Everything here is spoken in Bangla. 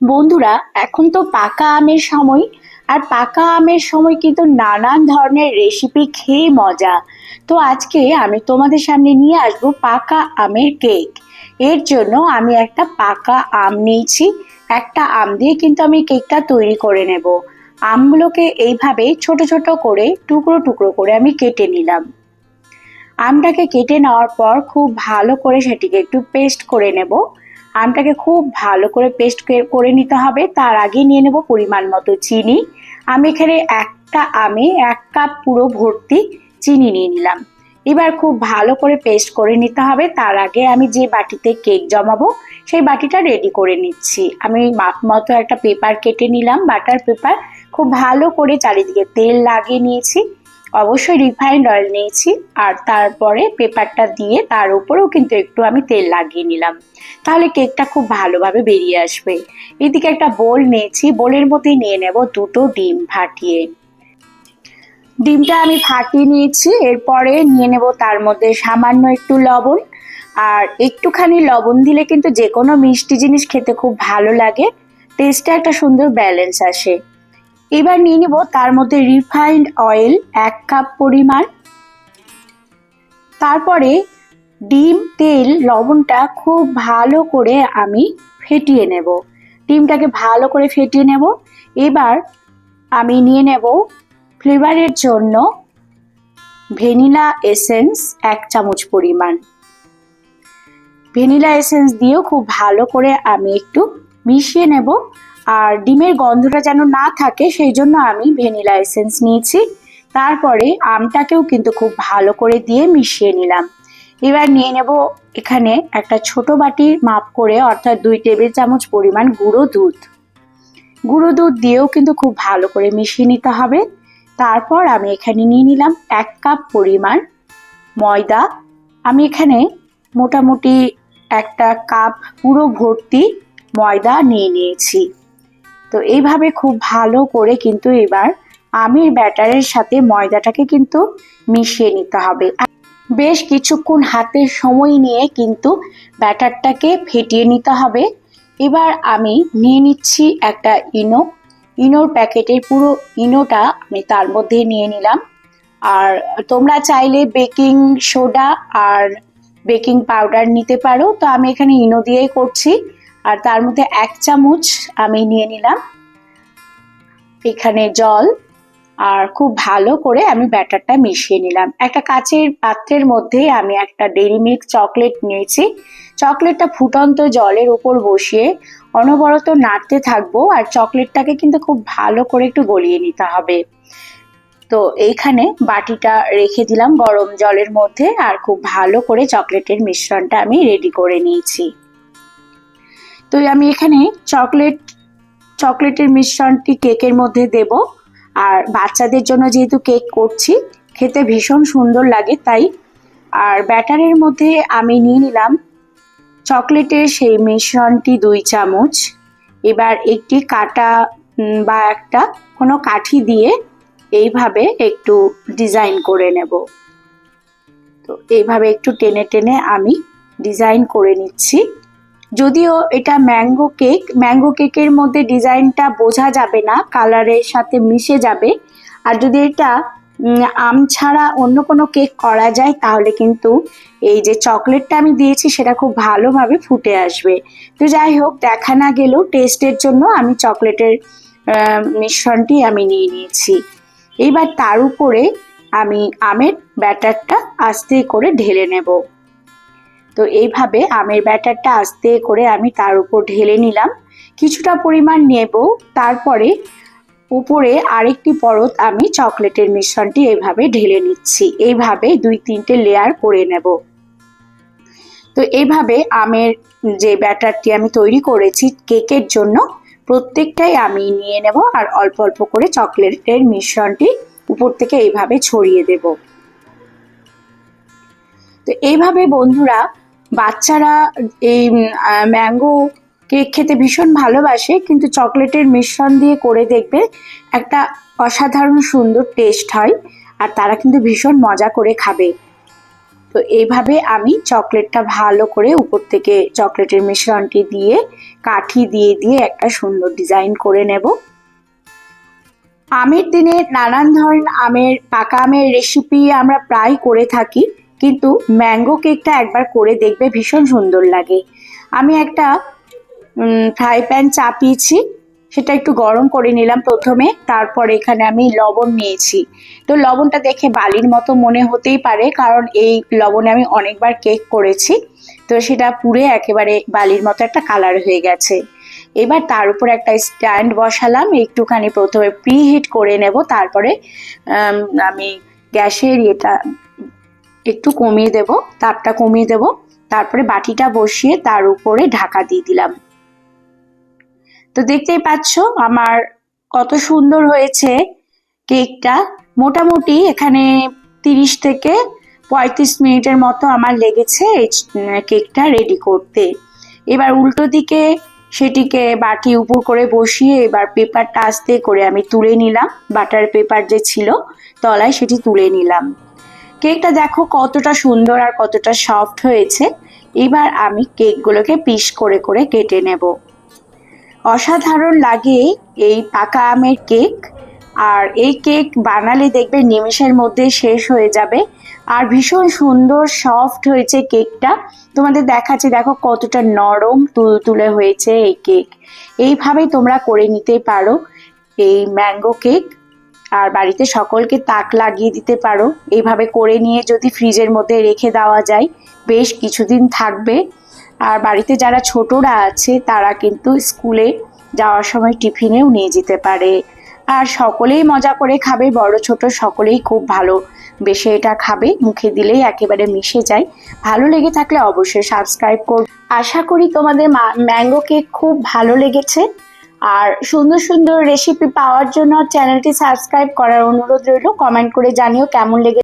বন্ধুরা, এখন তো পাকা আমের সময়, আর পাকা আমের সময় কিন্তু নানান ধরনের রেসিপি খেয়ে মজা। তো আজকে আমি তোমাদের সামনে নিয়ে আসব পাকা আমের কেক এর জন্য আমি একটা পাকা আম নিয়েছি। একটা আম দিয়ে কিন্তু আমি কেকটা তৈরি করে নেব। আমগুলোকে এইভাবে ছোট ছোট করে, টুকরো টুকরো করে আমি কেটে নিলাম। আমটাকে কেটে নেওয়ার পর খুব ভালো করে সেটিকে একটু পেস্ট করে নেব। আমটাকে খুব ভালো করে পেস্ট করে নিতে হবে। তার আগে নিয়ে নেব পরিমাণ মতো চিনি। আমি এখানে একটা আমে এক কাপ পুরো ভর্তি চিনি নিয়ে নিলাম। এবার খুব ভালো করে পেস্ট করে নিতে হবে। তার আগে আমি যে বাটিতে কেক জমাবো, সেই বাটিটা রেডি করে নিচ্ছি। আমি মাপ মতো একটা পেপার কেটে নিলাম। বাটার পেপার খুব ভালো করে চারিদিকে তেল লাগিয়ে নিয়েছি। অবশ্যই রিফাইন্ড অয়েল নিয়েছি আর তারপরে পেপারটা দিয়ে তার উপরেও কিন্তু একটু আমি তেল লাগিয়ে নিলাম। তাহলে কেকটা খুব ভালোভাবে বেরিয়ে আসবে। এদিকে একটা বোল নিয়েছি বোলের মধ্যে নিয়ে নেব দুটো ডিম ফাটিয়ে। ডিমটা আমি ফাটিয়ে নিয়েছি, এরপরে নিয়ে নেব তার মধ্যে সামান্য একটু লবণ। আর একটুখানি লবণ দিলে কিন্তু যে কোনো মিষ্টি জিনিস খেতে খুব ভালো লাগে টেস্টে একটা সুন্দর ব্যালেন্স আসে। এবার নিয়ে নেব তার মধ্যে রিফাইন্ড অয়েল এক কাপ পরিমাণ। তারপরে ডিম, তেল, লবণটা খুব ভালো করে আমি ফেটিয়ে নেব। ডিমটাকে ভালো করে ফেটিয়ে নেব। এবার আমি নিয়ে নেব ফ্লেভারের জন্য ভ্যানিলা এসেন্স এক চামচ পরিমাণ। ভ্যানিলা এসেন্স দিয়েও খুব ভালো করে আমি একটু মিশিয়ে নেব। আর ডিমের গন্ধটা যেন না থাকে, সেই জন্য আমি ভ্যানিলা এসেন্স নিয়েছি। তারপরে আমটাকেও কিন্তু খুব ভালো করে দিয়ে মিশিয়ে নিলাম। এবার নিয়ে নেব এখানে একটা ছোট বাটির মাপ করে, অর্থাৎ দুই টেবিল চামচ পরিমাণ গুঁড়ো দুধ। গুঁড়ো দুধ দিয়েও কিন্তু খুব ভালো করে মিশিয়ে নিতে হবে। তারপর আমি এখানে নিয়ে নিলাম এক কাপ পরিমাণ ময়দা। আমি এখানে মোটামুটি একটা কাপ পুরো ভর্তি ময়দা নিয়ে নিয়েছি। তো এইভাবে খুব ভালো করে কিন্তু এবার আমের ব্যাটারের সাথে ময়দাটাকে কিন্তু মিশিয়ে নিতে হবে। বেশ কিছুক্ষণ হাতে সময় নিয়ে কিন্তু ব্যাটারটাকে ফেটিয়ে নিতে হবে। এবার আমি নিয়ে নিচ্ছি একটা ইনো। ইনোর প্যাকেটের পুরো ইনোটা আমি তার মধ্যে নিয়ে নিলাম। আর তোমরা চাইলে বেকিং সোডা আর বেকিং পাউডার নিতে পারো। তো আমি এখানে ইনো দিয়েই করছি। আর তার মধ্যে এক চামচ আমি নিয়ে নিলাম। এখানে জল আর খুব ভালো করে আমি ব্যাটারটা মিশিয়ে নিলাম। একটা কাচের পাত্রের মধ্যে আমি একটা ডেরি মিল্ক চকলেট নিয়েছি। চকলেটটা ফুটন্ত জলের উপর বসিয়ে অনবরত নাড়তে থাকব আর চকলেটটাকে কিন্তু খুব ভালো করে একটু গলিয়ে নিতে হবে। তো এইখানে বাটিটা রেখে দিলাম গরম জলের মধ্যে আর খুব ভালো করে চকলেটের মিশ্রণটা আমি রেডি করে নিয়েছি। তো আমি এখানে চকলেট চকলেটের মিশ্রণটি কেকের মধ্যে দেব। আর বাচ্চাদের জন্য যেহেতু কেক করছি, খেতে ভীষণ সুন্দর লাগে তাই। আর ব্যাটারের মধ্যে আমি নিয়ে নিলাম চকলেটের সেই মিশ্রণটি দুই চামচ। এবার একটি কাটা বা একটা কোনো কাঠি দিয়ে এইভাবে একটু ডিজাইন করে নেব। তো এইভাবে একটু টেনে টেনে আমি ডিজাইন করে নিচ্ছি। যদিও এটা ম্যাঙ্গো কেক, ম্যাঙ্গো কেকের মধ্যে ডিজাইনটা বোঝা যাবে না, কালারের সাথে মিশে যাবে। আর যদি এটা আম ছাড়া অন্য কোনো কেক করা যায়, তাহলে কিন্তু এই যে চকলেটটা আমি দিয়েছি, সেটা খুব ভালোভাবে ফুটে আসবে। তো যাই হোক, দেখা না গেলেও টেস্টের জন্য আমি চকলেটের মিশ্রণটি আমি নিয়ে নিয়েছি। এইবার তার উপরে আমি আমের ব্যাটারটা আস্তে করে ঢেলে নেব। তো এইভাবে আমের ব্যাটারটা আস্তে করে আমি তার উপর ঢেলে নিলাম। কিছুটা পরিমাণ নেব, তারপরে উপরে আরেকটি পরত আমি চকলেটের মিশ্রণটি এইভাবে ঢেলে নিচ্ছি। এইভাবে দুই তিনটে লেয়ার করে নেব। তো এইভাবে আমের যে ব্যাটারটি আমি তৈরি করেছি কেকের জন্য, প্রত্যেকটাই আমি নিয়ে নেব আর অল্প অল্প করে চকলেটের মিশ্রণটি উপর থেকে এইভাবে ছড়িয়ে দেব। তো এইভাবে বন্ধুরা বাচ্চারা এই ম্যাঙ্গো কেক খেতে ভীষণ ভালোবাসে, কিন্তু চকলেটের মিশ্রণ দিয়ে করে দেখবে একটা অসাধারণ সুন্দর টেস্ট হয়, আর তারা কিন্তু ভীষণ মজা করে খাবে। তো এইভাবে আমি চকলেটটা ভালো করে উপর থেকে চকলেটের মিশ্রণটি দিয়ে, কাঠি দিয়ে দিয়ে একটা সুন্দর ডিজাইন করে নেব। আমের দিনে নানান ধরনের আমের, পাকা আমের রেসিপি আমরা প্রায় করে থাকি। কিন্তু ম্যাঙ্গো কেকটা একবার করে দেখবে ভীষণ সুন্দর লাগে। আমি একটা ফ্রাই প্যান চাপিয়েছি, সেটা একটু গরম করে নিলাম প্রথমে, তারপর এখানে আমি লবণ নিয়েছি। তো লবণটা দেখে বালির মতো মনে হতেই পারে, কারণ এই লবণে আমি অনেকবার কেক করেছি। তো সেটা পুড়ে একেবারে বালির মতো একটা কালার হয়ে গেছে। এবার তার উপর একটা স্ট্যান্ড বসালাম, একটুখানি প্রথমে প্রিহিট করে নেব, তারপরে, আমি গ্যাসের এটা একটু কমিয়ে দেব তাপটা কমিয়ে দেব, তারপরে বাটিটা বসিয়ে তার উপরে ঢাকা দিয়ে দিলাম। তো দেখতেই পাচ্ছ আমার কত সুন্দর হয়েছে কেকটা। মোটামুটি এখানে তিরিশ থেকে পঁয়ত্রিশ মিনিটের মতো আমার লেগেছে এই কেকটা রেডি করতে। এবার উল্টো দিকে সেটিকে বাটি উপর করে বসিয়ে এবার পেপারটা আস্তে করে আমি তুলে নিলাম। বাটার পেপার যে ছিল, তলায় সেটি তুলে নিলাম। কেকটা দেখো কতটা সুন্দর আর কতটা সফট হয়েছে। এবার আমি কেকগুলোকে পিস করে করে কেটে নেব। অসাধারণ লাগে এই পাকা আমের কেক। আর এই কেক বানালে দেখবে নিমেষের মধ্যে শেষ হয়ে যাবে। আর ভীষণ সুন্দর সফট হয়েছে কেকটা। তোমাদের দেখাচ্ছে, দেখো কতটা নরম তুলতুলে হয়েছে এই কেক। এইভাবেই তোমরা করে নিতে পারো এই ম্যাঙ্গো কেক। আর বাড়িতে সকলকে তাক লাগিয়ে দিতে পারো। এইভাবে করে নিয়ে যদি ফ্রিজের মধ্যে রেখে দেওয়া যায়, বেশ কিছুদিন থাকবে। আর বাড়িতে যারা ছোটরা আছে, তারা কিন্তু স্কুলে যাওয়ার সময় টিফিনেও নিয়ে যেতে পারে। আর সকলেই মজা করে খাবে, বড়, ছোট, সকলেই খুব ভালো। বেশি এটা খাবে, মুখে দিলেই একেবারে মিশে যায়। ভালো লেগে থাকলে অবশ্যই সাবস্ক্রাইব কর আশা করি তোমাদের ম্যাঙ্গো কেক খুব ভালো লেগেছে। আর সুন্দর সুন্দর রেসিপি পাওয়ার জন্য চ্যানেলটি সাবস্ক্রাইব করার অনুরোধ রইল। কমেন্ট করে জানিও কেমন লেগেছে।